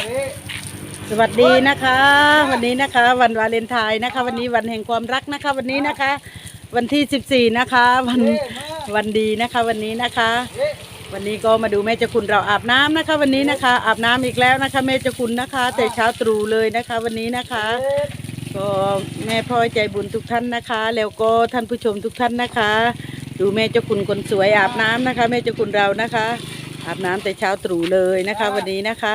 ดิสวัสดีนะคะ วันนี้นะคะ วันวาเลนไทน์นะคะ วันนี้วันแห่งความรักนะคะ วันนี้นะคะ วันที่ 14 นะคะ วันวันดีนะคะ วันนี้นะคะ วันนี้ก็มาดูแม่เจ้าคุณเราอาบน้ำนะคะ วันนี้นะคะ อาบน้ำอีกแล้วนะคะแม่เจ้าคุณนะคะ แต่เช้าตรู่เลยนะคะ วันนี้นะคะก็แม่พ่อใจบุญทุกท่านนะคะ แล้วก็ท่านผู้ชมทุกท่านนะคะ ดูแม่เจ้าคุณคนสวยอาบน้ำนะคะ แม่เจ้าคุณเรานะคะ อาบน้ำแต่เช้าตรู่เลยนะคะ วันนี้นะคะ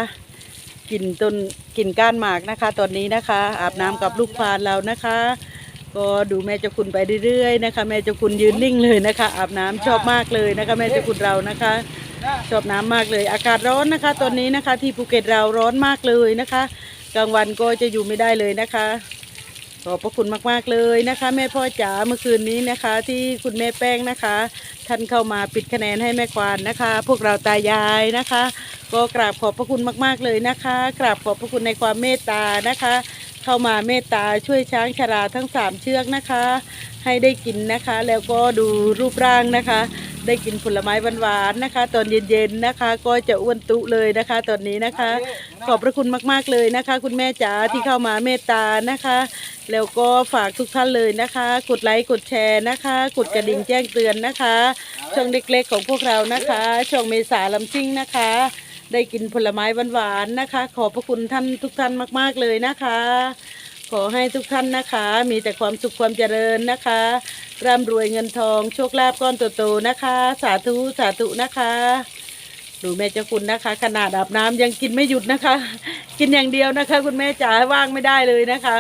กินต้นกินก้านหมากนะคะ ตอนนี้นะคะ อาบน้ำกับลูกควานเรานะคะ ก็ดูแม่เจ้าคุณไปเรื่อยๆนะคะ แม่เจ้าคุณยืนนิ่งเลยนะคะ อาบน้ำชอบมากเลยนะคะ แม่เจ้าคุณเรานะคะ ชอบน้ำมากเลย อากาศร้อนนะคะ ตอนนี้นะคะ ที่ภูเก็ตเราร้อนมากเลยนะคะ กลางวันก็จะอยู่ไม่ได้เลยนะคะ ขอบพระคุณมากๆเลยนะคะ แม่พ่อจ๋าเมื่อคืนนี้นะคะ ที่คุณแม่แป้งนะคะ ท่านเข้ามาปิดคะแนนให้แม่ควานนะคะ พวกเราตายายนะคะ ก็กราบขอบพระคุณมากๆเลยนะคะ กราบขอบพระคุณในความเมตตานะคะ เข้ามาเมตตาช่วยช้างชราทั้งสามเชือกนะคะ ให้ได้กินนะคะ แล้วก็ดูรูปร่างนะคะ ได้กินผลไม้หวานๆนะคะ ตอนเย็นๆนะคะ ก็จะอ้วนตุเลยนะคะ ตอนนี้นะคะ ขอบพระคุณมากๆเลยนะคะ คุณแม่จ๋าที่เข้ามาเมตตานะคะ แล้วก็ฝากทุกท่านเลยนะคะ กดไลค์กดแชร์นะคะ กดกระดิ่งแจ้งเตือนนะคะ ช่องเล็กๆของพวกเรานะคะ ช่องเมษาลำซิ่งนะคะ ได้กินผลไม้หวานๆนะคะ ขอบพระคุณท่านทุกท่านมากๆเลยนะคะ ขอให้ทุกท่านนะคะ มีแต่ความสุขความเจริญนะคะ ร่ำรวยเงินทอง โชคลาภก้อนโตๆนะคะ สาธุสาธุนะคะดูแม่เจ้าคุณนะคะ ขนาดอาบน้ำยังกินไม่หยุดนะคะ กินอย่างเดียวนะคะ คุณแม่จ๋าว่างไม่ได้เลยนะคะ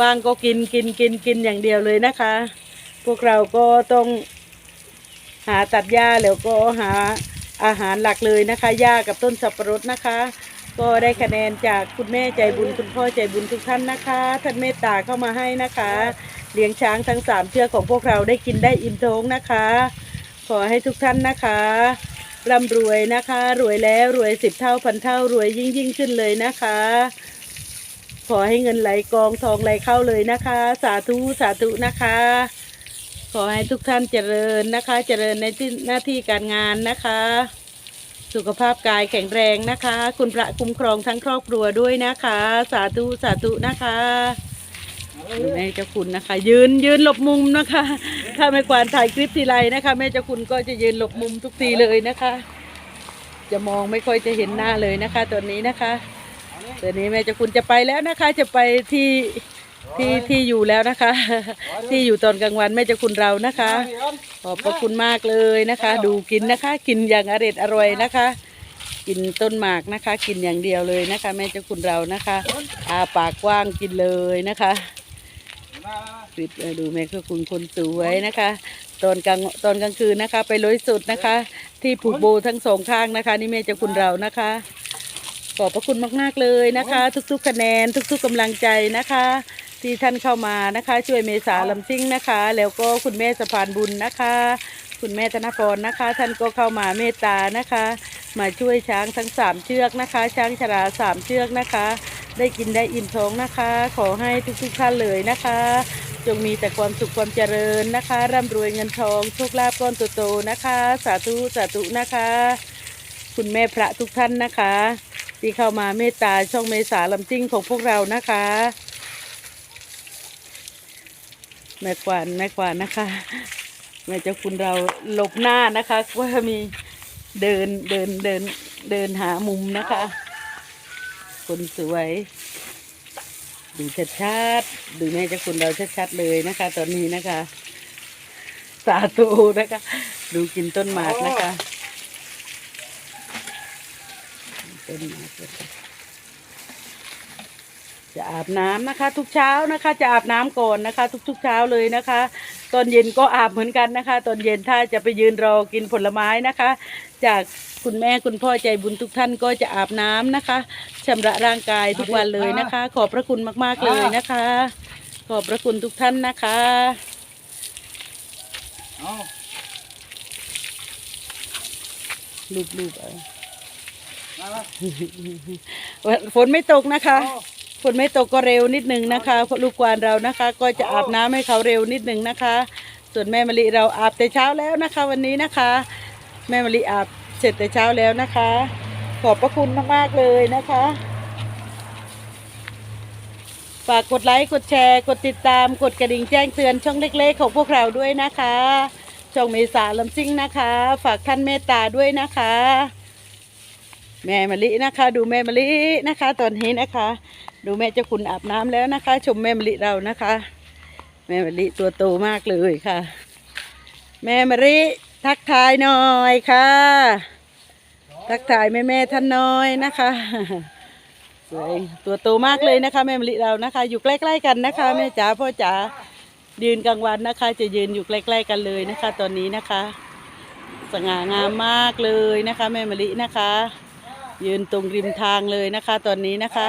ว่างก็กินกินกินกินอย่างเดียวเลยนะคะ พวกเราก็ต้องหาตัดหญ้าแล้วก็หาอาหารหลักเลยนะคะหญ้ากับต้นสับปะรดนะคะ ก็ได้คะแนนจากคุณแม่ใจบุญคุณพ่อใจบุญทุกท่านนะคะ ท่านเมตตาเข้ามาให้นะคะ เลี้ยงช้างทั้งสามเชือกของพวกเราได้กินได้อิ่มท้องนะคะ ขอให้ทุกท่านนะคะร่ำรวยนะคะ รวยแล้วรวยสิบเท่าพันเท่ารวยยิ่งยิ่งขึ้นเลยนะคะ ขอให้เงินไหลกองทองไหลเข้าเลยนะคะ สาธุสาธุนะคะ ขอให้ทุกท่านเจริญนะคะ เจริญในที่หน้าที่การงานนะคะ สุขภาพกายแข็งแรงนะคะ คุณพระคุ้มครองทั้งครอบครัวด้วยนะคะ สาธุสาธุนะคะ แม่เจ้าคุณนะคะ ยืนยืนหลบมุมนะคะ ถ้าไม่ควานถ่ายคลิปทีไรนะคะ แม่เจ้าคุณก็จะยืนหลบมุมทุกทีเลยนะคะ จะมองไม่ค่อยจะเห็นหน้าเลยนะคะตอนนี้นะคะตอนนี้แม่เจ้าคุณจะไปแล้วนะคะ จะไปที่ที่ที่อยู่แล้วนะคะ ที่อยู่ตอนกลางวันแม่เจ้าคุณเรานะคะ ขอบพระคุณมากเลยนะคะ ดูกินนะคะ กินอย่างอร่อยอร่อยนะคะกินต้นหมากนะคะ กินอย่างเดียวเลยนะคะ แม่เจ้าคุณเรานะคะอาปากกว้างกินเลยนะคะ ปิดดูแม่เจ้าคุณคนสวยนะคะ ตอนกลางตอนกลางคืนนะคะ ไปร้อยสุดนะคะ ที่ผูกโบทั้งสองข้างนะคะ นี่แม่เจ้าคุณเรานะคะ ขอบพระคุณมากๆเลยนะคะ ทุกๆคะแนนทุก ๆกำลังใจนะคะ ที่ท่านเข้ามานะคะ ช่วยเมษาลำซิ่งนะคะ แล้วก็คุณแม่สะพานบุญนะคะ คุณแม่ธนพรนะคะ ท่านก็เข้ามาเมตตานะคะ มาช่วยช้างทั้งสามเชือกนะคะ ช้างชราสามเชือกนะคะ ได้กินได้อิ่มท้องนะคะ ขอให้ทุกๆท่านเลยนะคะ จงมีแต่ความสุขความเจริญนะคะ ร่ำรวยเงินทองโชคลาภก้อนโตๆนะคะ สาธุสาธุนะคะ คุณแม่พระทุกท่านนะคะ ที่เข้ามาเมตตาช่องเมษาลำซิ่งของพวกเรานะคะแม่ควานแม่ควานนะคะแม่เจ้าคุณเราหลบหน้านะคะว่ามีเดินเดินเดินเดินหามุมนะคะ คนสวย ดูชัดๆ ดูแม่เจ้าคุณเราชัดๆเลยนะคะ ตอนนี้นะคะ สาธุนะคะ ดูกินต้นหมากนะคะต้นหมากนะคะ จะอาบน้ำนะคะ ทุกเช้านะคะ จะอาบน้ำก่อนนะคะ ทุกๆเช้าเลยนะคะ ตอนเย็นก็อาบเหมือนกันนะคะ ตอนเย็นถ้าจะไปยืนรอกินผลไม้นะคะ จากคุณแม่คุณพ่อใจบุญทุกท่านก็จะอาบน้ำนะคะชำระร่างกายทุกวันเลยนะคะ ขอบพระคุณมากๆเลยนะคะ ขอบพระคุณทุกท่านนะคะเอารูปๆเอามามาฝนไม่ตกนะคะ ฝนไม่ตกก็เร็วนิดนึงนะคะเพราะลูกกวานเรานะคะ ก็จะอาบน้ำให้เขาเร็วนิดนึงนะคะ ส่วนแม่มะลิเราอาบแต่เช้าแล้วนะคะ วันนี้นะคะ แม่มะลิอาบเสร็จแต่เช้าแล้วนะคะ ขอบพระคุณมากๆเลยนะคะฝากกดไลค์กดแชร์กดติดตามกดกระดิ่งแจ้งเตือนช่องเล็กๆของพวกเราด้วยนะคะช่องเมษาลำซิ่งนะคะ ฝากท่านเมตตาด้วยนะคะ แม่มะลินะคะ ดูแม่มะลินะคะ ตอนนี้นะคะ ดูแม่เจ้าคุณอาบน้ำแล้วนะคะ ชมแม่มะลิเรานะคะ แม่มะลิตัวโตมากเลยค่ะ แม่มะลิทักทายหน่อยค่ะ ทักทายแม่แม่ท่านน้อยนะคะสวยตัวโตมากเลยนะคะ แม่มะลิเรานะคะ อยู่ใกล้ๆกันนะคะ แม่จ๋าพ่อจ๋ายืนกลางวันนะคะ จะยืนอยู่ใกล้ๆกันเลยนะคะ ตอนนี้นะคะ สง่างามมากเลยนะคะ แม่มะลินะคะ ยืนตรงริมทางเลยนะคะ ตอนนี้นะคะ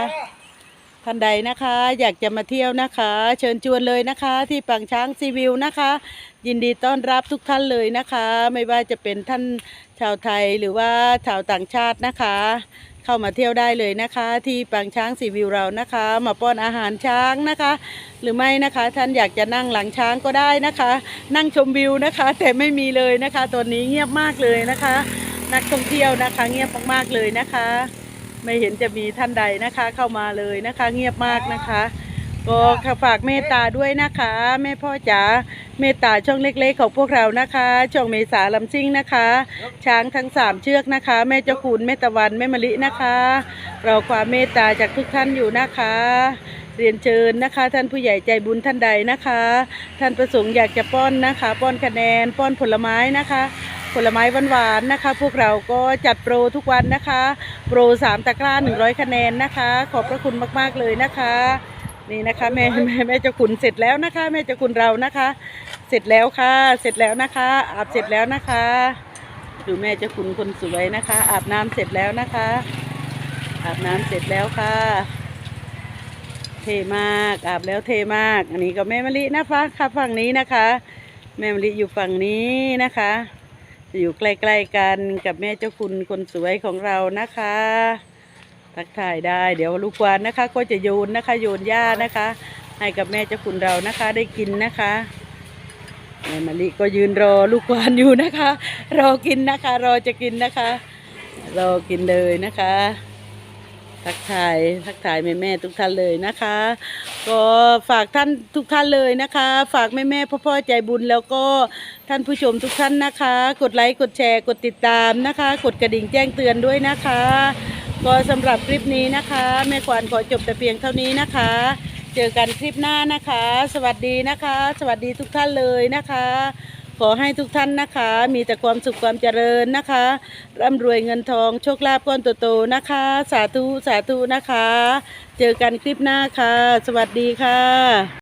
ท่านใดนะคะ อยากจะมาเที่ยวนะคะ เชิญชวนเลยนะคะ ที่ปางช้างซีวิวนะคะ ยินดีต้อนรับทุกท่านเลยนะคะ ไม่ว่าจะเป็นท่านชาวไทยหรือว่าชาวต่างชาตินะคะ เข้ามาเที่ยวได้เลยนะคะ ที่ปางช้างซีวิวเรานะคะ มาป้อนอาหารช้างนะคะ หรือไม่นะคะท่านอยากจะนั่งหลังช้างก็ได้นะคะ นั่งชมวิวนะคะ แต่ไม่มีเลยนะคะตอนนี้เงียบมากเลยนะคะ นักท่องเที่ยวนะคะ เงียบมากๆเลยนะคะ ไม่เห็นจะมีท่านใดนะคะ เข้ามาเลยนะคะ เงียบมากนะคะ ก็ฝากเมตตาด้วยนะคะ แม่พ่อจ๋าเมตตาช่องเล็กๆของพวกเรานะคะช่องเมษาลำซิ่งนะคะ ช้างทั้งสามเชือกนะคะ แม่เจ้าคุณแม่ตะวันแม่มะลินะคะรอความเมตตาจากทุกท่านอยู่นะคะเรียนเชิญนะคะ ท่านผู้ใหญ่ใจบุญท่านใดนะคะ ท่านประสงค์อยากจะป้อนนะคะ ป้อนคะแนนป้อนผลไม้นะคะ ผลไม้หวานๆนะคะ พวกเราก็จัดโปรทุกวันนะคะ โปรสามตะกร้าหนึ่งร้อยคะแนนนะคะ ขอบพระคุณมากๆเลยนะคะ นี่นะคะแม่แม่แม่เจ้าคุณเสร็จแล้วนะคะแม่เจ้าคุณเรานะคะ เสร็จแล้วค่ะ เสร็จแล้วนะคะ อาบเสร็จแล้วนะคะดูแม่เจ้าคุณคนสวยนะคะ อาบน้ำเสร็จแล้วนะคะ อาบน้ำเสร็จแล้วค่ะ เทมากอาบแล้วเทมาก อันนี้ก็แม่มะลินะคะค่ะฝั่งนี้นะคะ แม่มะลิอยู่ฝั่งนี้นะคะ อยู่ใกล้ๆกันกับแม่เจ้าคุณคนสวยของเรานะคะ ทักทายได้ เดี๋ยวลูกวานนะคะ ก็จะโยนนะคะ โยนหญ้านะคะ ให้กับแม่เจ้าคุณเรานะคะ ได้กินนะคะแม่มะลิก็ยืนรอลูกวานอยู่นะคะ รอกินนะคะ รอจะกินนะคะ รอกินเลยนะคะ ทักทายทักทายแม่แม่ทุกท่านเลยนะคะ ก็ฝากท่านทุกท่านเลยนะคะ ฝากแม่แม่พ่อพ่อใจบุญแล้วก็ท่านผู้ชมทุกท่านนะคะ กดไลค์กดแชร์กดติดตามนะคะ กดกระดิ่งแจ้งเตือนด้วยนะคะ ก็สำหรับคลิปนี้นะคะ แม่ควานขอจบแต่เพียงเท่านี้นะคะ เจอกันคลิปหน้านะคะ สวัสดีนะคะ สวัสดีทุกท่านเลยนะคะ ขอให้ทุกท่านนะคะ มีแต่ความสุขความเจริญนะคะ ร่ำรวยเงินทองโชคลาภก้อนโตๆนะคะ สาธุสาธุนะคะ เจอกันคลิปหน้าค่ะ สวัสดีค่ะ